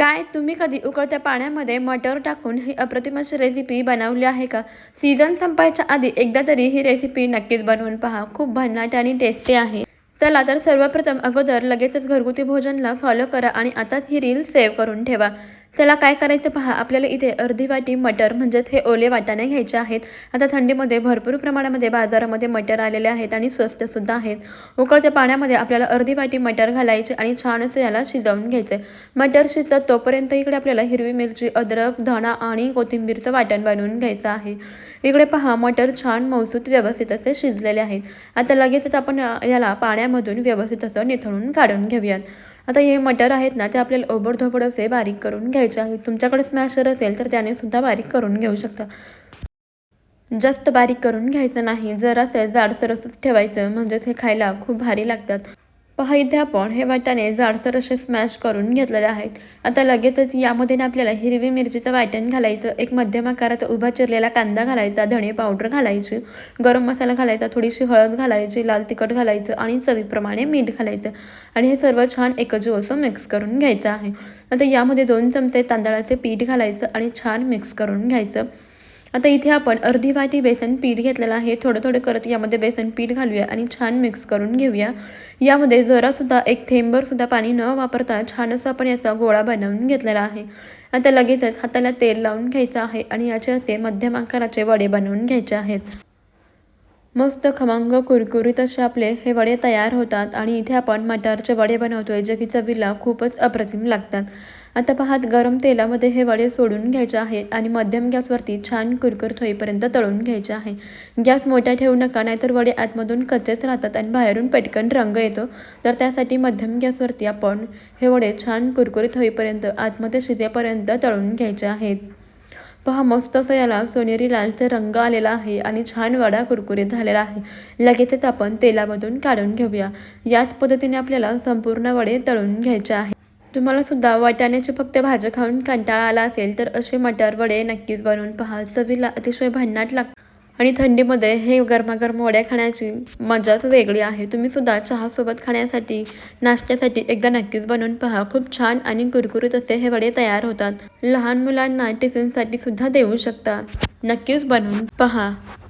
काय? तुम्ही कधी उकळत्या पाण्यामध्ये मटर टाकून ही अप्रतिम अशी रेसिपी बनवली आहे का? सीझन संपायच्या आधी एकदा तरी ही रेसिपी नक्कीच बनवून पहा. खूप भन्नाट आणि टेस्टी आहे. चला तर सर्वप्रथम अगोदर लगेचच घरगुती भोजनला फॉलो करा आणि आताच ही रील सेव्ह करून ठेवा. त्याला काय करायचं पहा आपल्याला इथे अर्धी वाटी मटर म्हणजेच हे ओले वाटाणे घ्यायचे आहेत. आता थंडीमध्ये भरपूर प्रमाणामध्ये बाजारामध्ये मटर आलेले आहेत आणि स्वस्तसुद्धा आहेत. उकळत्या पाण्यामध्ये आपल्याला अर्धी वाटी मटर घालायचे आणि छान असं याला शिजवून घ्यायचं. मटर शिजत तोपर्यंत इकडे आपल्याला हिरवी मिरची अद्रक धणा आणि कोथिंबीरचं वाटण बनवून घ्यायचं आहे. इकडे पहा मटर छान मौसूत व्यवस्थित असे शिजलेले आहेत. आता लगेचच आपण याला पाण्यामधून व्यवस्थित असं निथळून काढून घेऊयात. आता हे मटर आहेत ना ते आपल्याला ओबडधोबड असे बारीक करून घ्यायचे आहेत. तुमच्याकडे स्मॅशर असेल तर त्याने सुद्धा बारीक करून घेऊ शकता. जास्त बारीक करून घ्यायचं नाही. जरासं जाडसर असंच ठेवायचं. म्हणजेच हे खायला खूप भारी लागतात. पहा इथे आपण हे वाटाणे जाडसर असे स्मॅश करून घेतलेले आहेत. आता लगेचच यामध्ये ना आपल्याला हिरवी मिरचीचं वाटण घालायचं एक मध्यम आकाराचा उभा चिरलेला कांदा घालायचा धणे पावडर घालायची गरम मसाला घालायचा थोडीशी हळद घालायची लाल तिखट घालायचं आणि चवीप्रमाणे मीठ घालायचं. आणि हे सर्व छान एकजीव असं मिक्स करून घ्यायचं आहे. आता यामध्ये दोन चमचे तांदळाचे पीठ घालायचं आणि छान मिक्स करून घ्यायचं. आता इथे आपण अर्धी वाटी बेसन पीठ घेतलेलं आहे. थोडं थोडं करत यामध्ये बेसन पीठ घालूया आणि छान मिक्स करून घेऊया. यामध्ये जरासुद्धा एक थेंबरसुद्धा पाणी न वापरता छान असं आपण याचा गोळा बनवून घेतलेला आहे. आता लगेचच हाताला तेल लावून घ्यायचं आहे आणि याचे असे मध्यम आकाराचे वडे बनवून घ्यायचे आहेत. मस्त खमंग कुरकुरीत असे आपले हे वडे तयार होतात आणि इथे आपण मटारचे वडे बनवतोय जे की चवीला खूपच अप्रतिम लागतात. आता पाहात गरम तेलामध्ये हे वडे सोडून घ्यायचे आहेत आणि मध्यम गॅसवरती छान कुरकुरत होईपर्यंत तळून घ्यायचे आहे. गॅस मोठा ठेवू नका नाहीतर वडे आतमधून कच्चेच राहतात आणि बाहेरून पटकन रंग येतो. तर त्यासाठी मध्यम गॅसवरती आपण हे वडे छान कुरकुरीत होईपर्यंत आतमध्ये शिजेपर्यंत तळून घ्यायचे आहेत. पहा मस्त असं याला सोनेरी लालचा रंग आलेला आहे आणि छान वडा कुरकुरीत झालेला आहे. लगेचच आपण तेलामधून काढून घेऊया. याच पद्धतीने आपल्याला संपूर्ण वडे तळून घ्यायचे आहे तुम्हाला सुद्धा वाटाण्याची फक्त भाजी खाऊन कंटाळा आला असेल तर असे मटर वडे नक्कीच बनवून पहा. चवीला अतिशय भन्नाट लागतात. आणि थंडीमध्ये हे गरमागरम वड्या खाण्याची मजाच वेगळी आहे. तुम्ही सुद्धा चहासोबत खाण्यासाठी नाश्त्यासाठी एकदा नक्कीच बनवून पहा. खूप छान आणि कुरकुरीत असे हे वडे तयार होतात. लहान मुलांना टिफिनसाठी सुद्धा देऊ शकता. नक्कीच बनवून पहा.